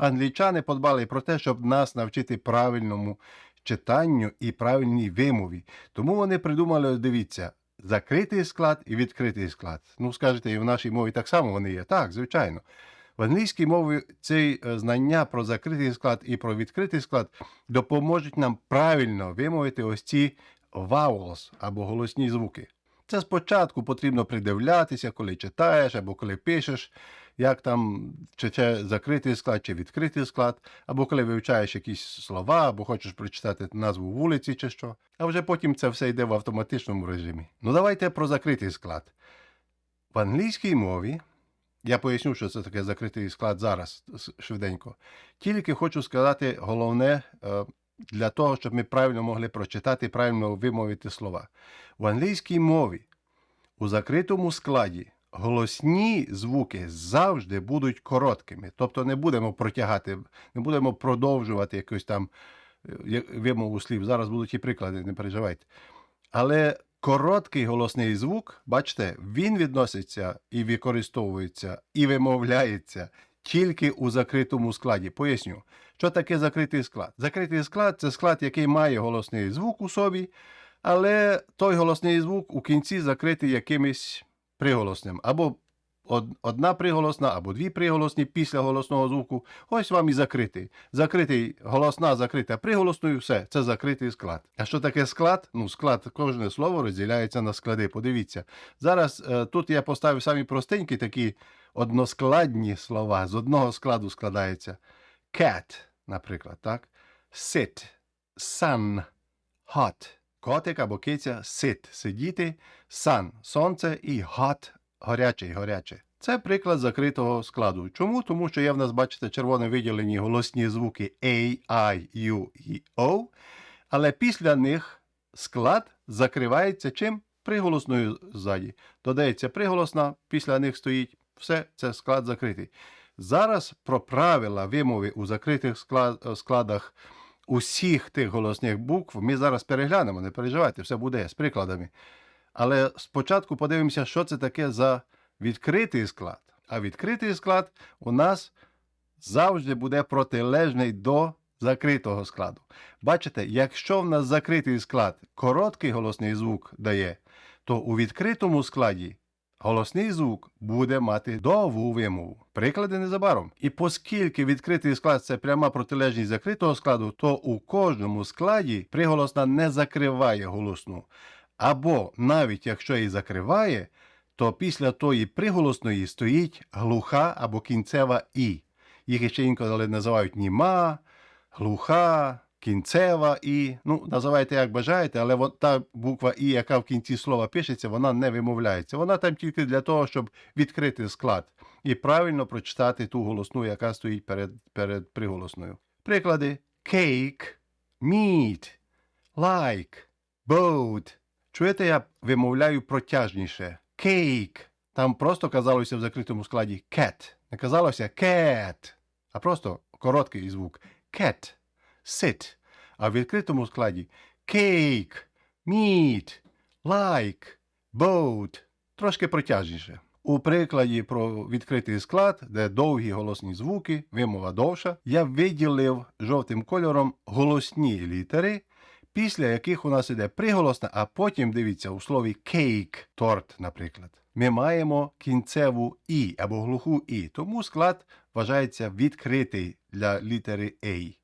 англічани подбали про те, щоб нас навчити правильному читанню і правильній вимові. Тому вони придумали, дивіться, закритий склад і відкритий склад. Ну, скажете, і в нашій мові так само вони є. Так, звичайно. В англійській мові ці е, знання про закритий склад і про відкритий склад допоможуть нам правильно вимовити ось ці vowels або голосні звуки. Це спочатку потрібно придивлятися, коли читаєш або коли пишеш, як там чи це закритий склад, чи відкритий склад, або коли вивчаєш якісь слова, або хочеш прочитати назву вулиці чи що. А вже потім це все йде в автоматичному режимі. Ну давайте про закритий склад. В англійській мові я поясню, що це таке закритий склад зараз швиденько. Тільки хочу сказати головне е, для того, щоб ми правильно могли прочитати, правильно вимовити слова. В англійській мові у закритому складі голосні звуки завжди будуть короткими. Тобто не будемо протягати, не будемо продовжувати якусь там е, вимову слів. Зараз будуть і приклади, не переживайте. Але короткий голосний звук, бачите, він відноситься і використовується, і вимовляється тільки у закритому складі. Поясню, що таке закритий склад. Закритий склад це склад, який має голосний звук у собі, але той голосний звук у кінці закритий якимось приголосним. Або одна приголосна, або дві приголосні після голосного звуку. Ось вам і закритий. Закритий голосна, закрита приголосною, все, це закритий склад. А що таке склад? Ну, склад, кожне слово розділяється на склади. Подивіться. Зараз е, тут я поставив самі простенькі такі односкладні слова. З одного складу складається cat, наприклад, так? Sit, sun, hot. Котик або киця sit, сидіти, sun, сонце і hot, гарячий, гаряче. Це приклад закритого складу. Чому? Тому що є в нас, бачите, червоно виділені голосні звуки A, I, U і O, але після них склад закривається чим? Приголосною ззаді. Додається приголосна, після них стоїть все, це склад закритий. Зараз про правила вимови у закритих склад- складах усіх тих голосних букв ми зараз переглянемо, не переживайте, все буде з прикладами. Але спочатку подивимося, що це таке за відкритий склад. А відкритий склад у нас завжди буде протилежний до закритого складу. Бачите, якщо в нас закритий склад короткий голосний звук дає, то у відкритому складі голосний звук буде мати довгу вимову. Приклади незабаром. І оскільки відкритий склад це пряма протилежність закритого складу, то у кожному складі приголосна не закриває голосну. Або навіть якщо і закриває, то після тої приголосної стоїть глуха або кінцева і. Їх ще інколи називають німа, глуха, кінцева і. Ну, називайте як бажаєте, але вон- та буква І, яка в кінці слова пишеться, вона не вимовляється. Вона там тільки для того, щоб відкрити склад і правильно прочитати ту голосну, яка стоїть перед, перед приголосною. Приклади: cake, meat, like, boat. Чуєте, я вимовляю протяжніше. Cake. Там просто казалося в закритому складі cat. Не казалося cat, а просто короткий звук cat, sit. А в відкритому складі cake, meat, like, boat. Трошки протяжніше. У прикладі про відкритий склад, де довгі голосні звуки, вимова довша, я виділив жовтим кольором голосні літери, після яких у нас іде приголосна, а потім дивіться у слові cake, торт, наприклад. Ми маємо кінцеву і або глуху і, тому склад вважається відкритий для літери A.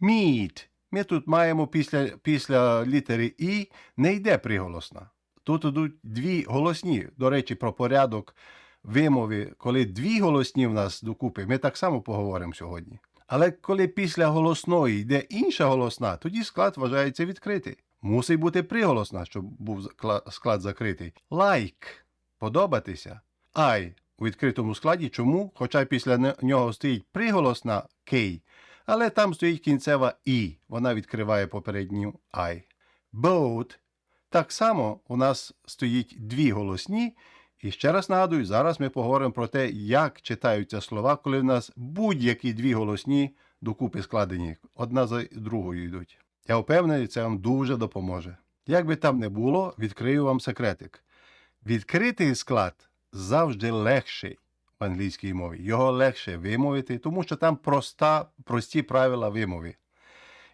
Meat. Ми тут маємо після, після літери І не йде приголосна. Тут ідуть дві голосні. До речі, про порядок вимови, коли дві голосні в нас докупи, ми так само поговоримо сьогодні. Але коли після голосної йде інша голосна, тоді склад вважається відкритий. Мусить бути приголосна, щоб був склад закритий. Like подобатися. I у відкритому складі. Чому? Хоча після нього стоїть приголосна K, але там стоїть кінцева І. Вона відкриває попередню I. Boat. Так само у нас стоїть дві голосні. І ще раз нагадую, зараз ми поговоримо про те, як читаються слова, коли в нас будь-які дві голосні докупи складені. Одна за другою йдуть. Я впевнений, це вам дуже допоможе. Як би там не було, відкрию вам секретик. Відкритий склад завжди легший. В англійській мові. Його легше вимовити, тому що там проста, прості правила вимови.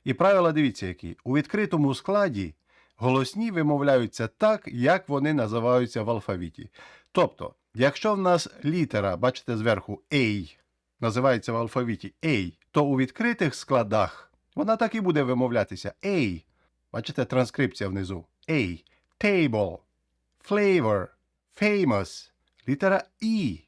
І правила дивіться які. У відкритому складі голосні вимовляються так, як вони називаються в алфавіті. Тобто, якщо в нас літера, бачите зверху A, називається в алфавіті A, то у відкритих складах вона так і буде вимовлятися A. Бачите, транскрипція внизу. A. Table. Flavor. Famous. Літера І.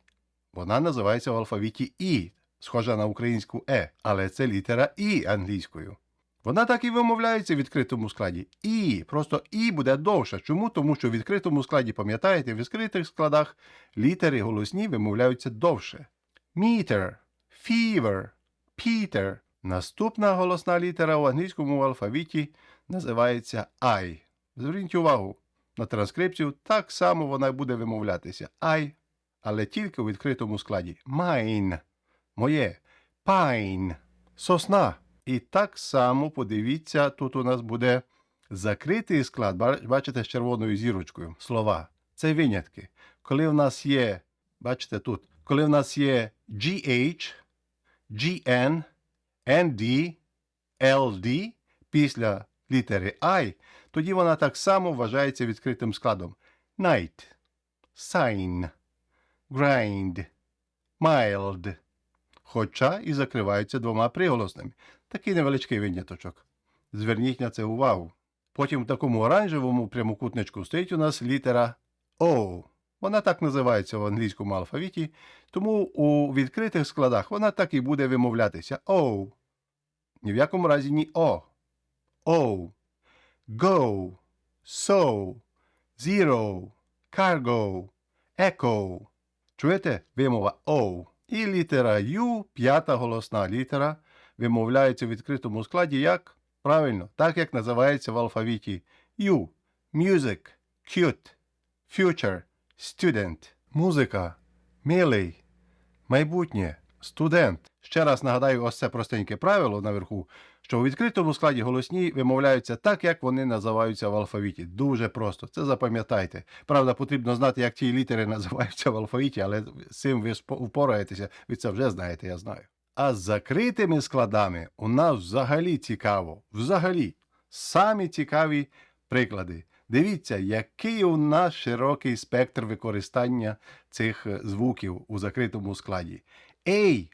Вона називається в алфавіті І, схожа на українську Е, але це літера І англійською. Вона так і вимовляється в відкритому складі. І. Просто І буде довше. Чому? Тому що в відкритому складі, пам'ятаєте, в відкритих складах літери голосні вимовляються довше. Meter, fever, Peter. Наступна голосна літера в англійському алфавіті називається I. Зверніть увагу на транскрипцію, так само вона буде вимовлятися I, але тільки у відкритому складі. Mine. Моє. Pine. Сосна. І так само подивіться, тут у нас буде закритий склад. Бачите, з червоною зірочкою слова. Це винятки. Коли в нас є, бачите тут, коли в нас є GH, GN, ND, LD після літери I, тоді вона так само вважається відкритим складом. Night, sign, grind, mild. Хоча і закриваються двома приголосними. Такий невеличкий виняточок. Зверніть на це увагу. Потім в такому оранжевому прямокутничку стоїть у нас літера O. Вона так називається в англійському алфавіті, тому у відкритих складах вона так і буде вимовлятися O. Ні в якому разі ні О. O. Go. So. Zero. Cargo. Echo. Чуєте? Вимова O. І літера U, п'ята голосна літера, вимовляється в відкритому складі як правильно, так як називається в алфавіті U. Music, cute, future, student. Музика, милий, майбутнє, студент. Ще раз нагадаю ось це простеньке правило наверху, що у відкритому складі голосні вимовляються так, як вони називаються в алфавіті. Дуже просто. Це запам'ятайте. Правда, потрібно знати, як ті літери називаються в алфавіті, але з цим ви впораєтеся, ви це вже знаєте, я знаю. А з закритими складами у нас взагалі цікаво. Взагалі, самі цікаві приклади. Дивіться, який у нас широкий спектр використання цих е, звуків у закритому складі. Ей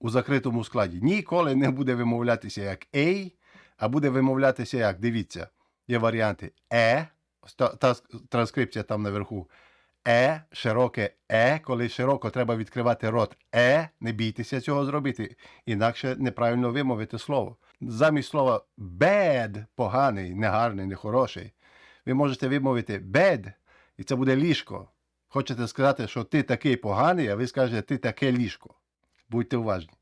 у закритому складі ніколи не буде вимовлятися як ей, а буде вимовлятися як, дивіться, є варіанти та, та транскрипція там наверху. Е, широке е, коли широко треба відкривати рот е, не бійтеся цього зробити, інакше неправильно вимовити слово. Замість слова bad, поганий, негарний, нехороший, ви можете вимовити bed, і це буде ліжко. Хочете сказати, що ти такий поганий, а ви скажете, ти таке ліжко. Будьте уважні.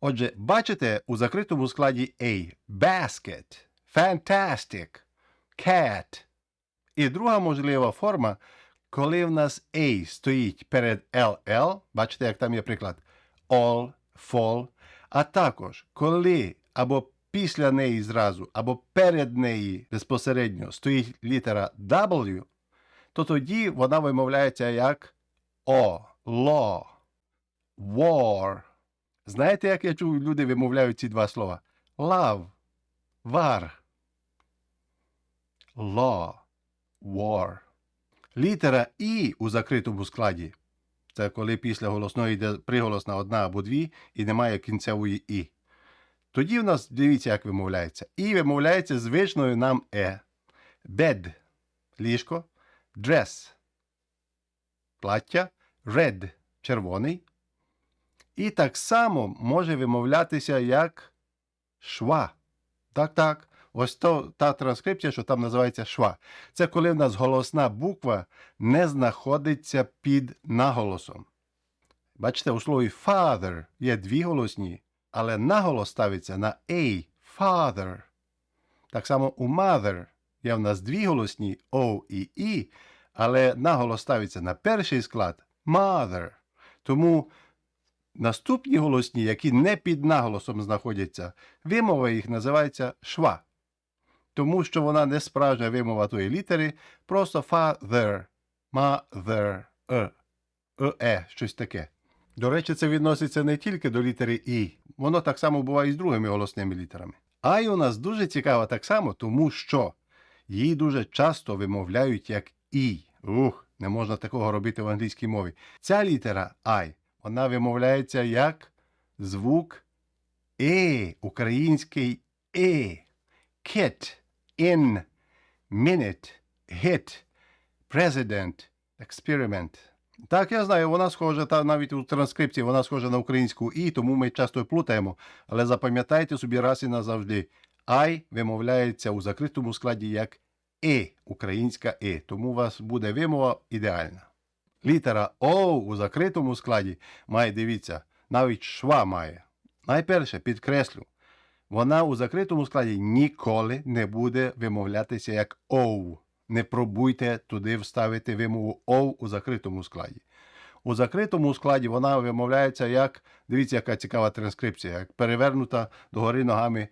Отже, бачите у закритому складі A basket, fantastic, cat. І друга можлива форма, коли в нас A стоїть перед LL, бачите, як там є приклад all, fall, а також коли або після неї зразу, або перед неї безпосередньо стоїть літера W, то тоді вона вимовляється як O, law, war. Знаєте, як я чув, люди вимовляють ці два слова? Love, war, law, war. Літера І у закритому складі. Це коли після голосної йде приголосна одна або дві і немає кінцевої І. Тоді в нас, дивіться, як вимовляється. І вимовляється звичною нам Е. Bed – ліжко, dress – плаття, red – червоний. І так само може вимовлятися як шва. Так, так. Ось то, та транскрипція, що там називається шва. Це коли в нас голосна буква не знаходиться під наголосом. Бачите, у слові father є дві голосні, але наголос ставиться на A father. Так само у mother є в нас дві голосні O і І, але наголос ставиться на перший склад mother. Тому наступні голосні, які не під наголосом знаходяться, вимова їх називається шва. Тому що вона не справжня вимова тої літери, просто father, mother, е. е, щось таке. До речі, це відноситься не тільки до літери І, воно так само буває і з другими голосними літерами. Ай у нас дуже цікава так само, тому що її дуже часто вимовляють як І. Ух, не можна такого робити в англійській мові. Ця літера I, вона вимовляється як звук Е, український Е. Kit, in, minute, hit, president, experiment. Так, я знаю, вона схожа, та навіть у транскрипції вона схожа на українську І, тому ми часто плутаємо. Але запам'ятайте собі раз і назавжди. I вимовляється у закритому складі як Е, українська Е, тому у вас буде вимова ідеальна. Літера О у закритому складі має, дивіться, навіть шва має. Найперше підкреслю, вона у закритому складі ніколи не буде вимовлятися як оу. Не пробуйте туди вставити вимову оу у закритому складі. У закритому складі вона вимовляється як, дивіться, яка цікава транскрипція, як перевернута догори ногами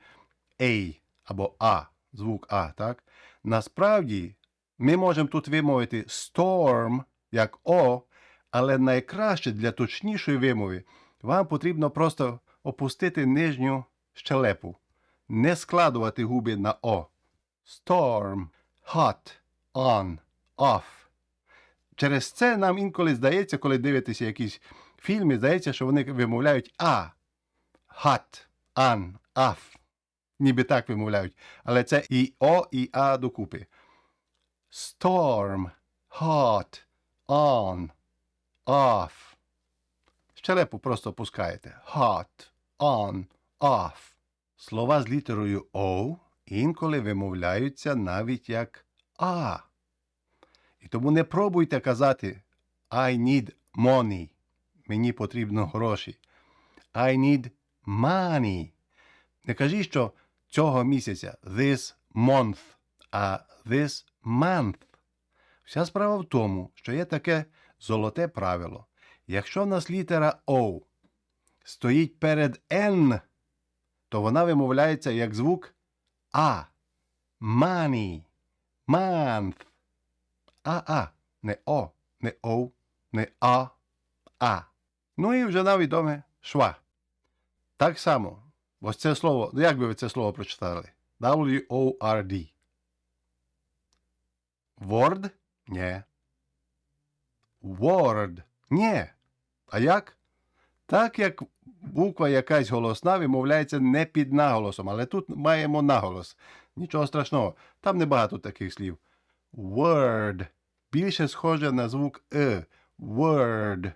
ей або А, звук А. так? Насправді, ми можемо тут вимовити storm як О, але найкраще для точнішої вимови вам потрібно просто опустити нижню щелепу, не складувати губи на О. Storm, hot, on, off. Через це нам інколи здається, коли дивитеся якісь фільми, здається, що вони вимовляють А. Hot, on, off. Ніби так вимовляють. Але це і О, і А докупи. Storm, hot, on, off. Щелепу просто опускаєте. Hot, on, off. Слова з літерою О інколи вимовляються навіть як А. І тому не пробуйте казати I need money. Мені потрібно гроші. I need money. Не кажіть, що цього місяця this month, а this month. Вся справа в тому, що є таке золоте правило. Якщо в нас літера O стоїть перед N, то вона вимовляється як звук А. Money. Month. А-а. Не О, не О, не А, А. Ну і вже нам відоме шва. Так само. Ось це слово, ну як би ви це слово прочитали? W-O-R-D. Word? Ні. Word? Ні. А як? Так як буква якась голосна вимовляється не під наголосом, але тут маємо наголос. Нічого страшного. Там небагато таких слів. Word. Більше схоже на звук Е. Word.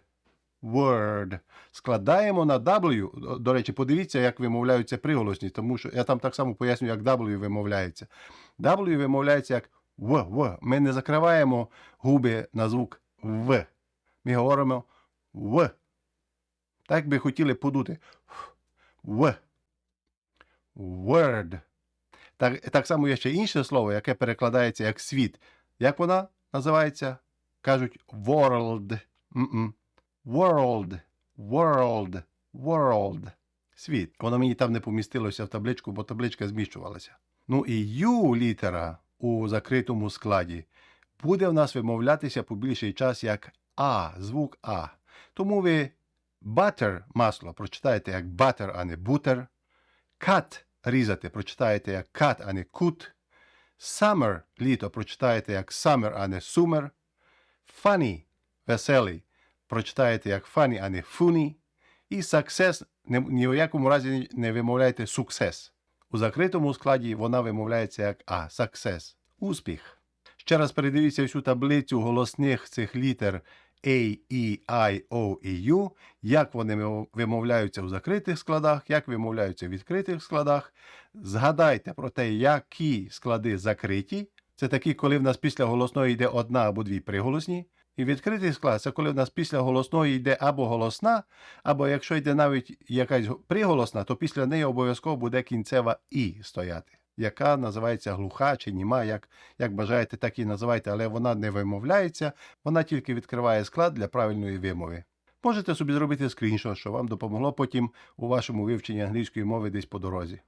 Word. Складаємо на W. До речі, подивіться, як вимовляються приголосні, тому що я там так само пояснюю, як W вимовляється. W вимовляється як В. В. Ми не закриваємо губи на звук В. Ми говоримо В. Так би хотіли подути. В. Word. Так, так само є ще інше слово, яке перекладається як світ. Як вона називається? Кажуть world. М-м. World. World. World. Світ. Воно мені там не помістилося в табличку, бо табличка зміщувалася. Ну і Ю літера у закритому складі буде в нас вимовлятися по більший час як А, звук А. Тому ви butter масло прочитаєте як butter, а не butter. Cut різати прочитаєте як cut, а не cut. Summer літо прочитаєте як summer, а не summer. Funny веселий прочитаєте як funny, а не funny. І success ні в якому разі не вимовляйте success. У закритому складі вона вимовляється як А. Success. Успіх. Ще раз передивіться всю таблицю голосних цих літер A, E, I, O і U, як вони вимовляються у закритих складах, як вимовляються в відкритих складах. Згадайте про те, які склади закриті. Це такі, коли в нас після голосної йде одна або дві приголосні. І відкритий склад це коли в нас після голосної йде або голосна, або якщо йде навіть якась приголосна, то після неї обов'язково буде кінцева І стояти, яка називається глуха чи німа, як, як бажаєте, так і називайте, але вона не вимовляється, вона тільки відкриває склад для правильної вимови. Можете собі зробити скріншот, що вам допомогло потім у вашому вивченні англійської мови десь по дорозі.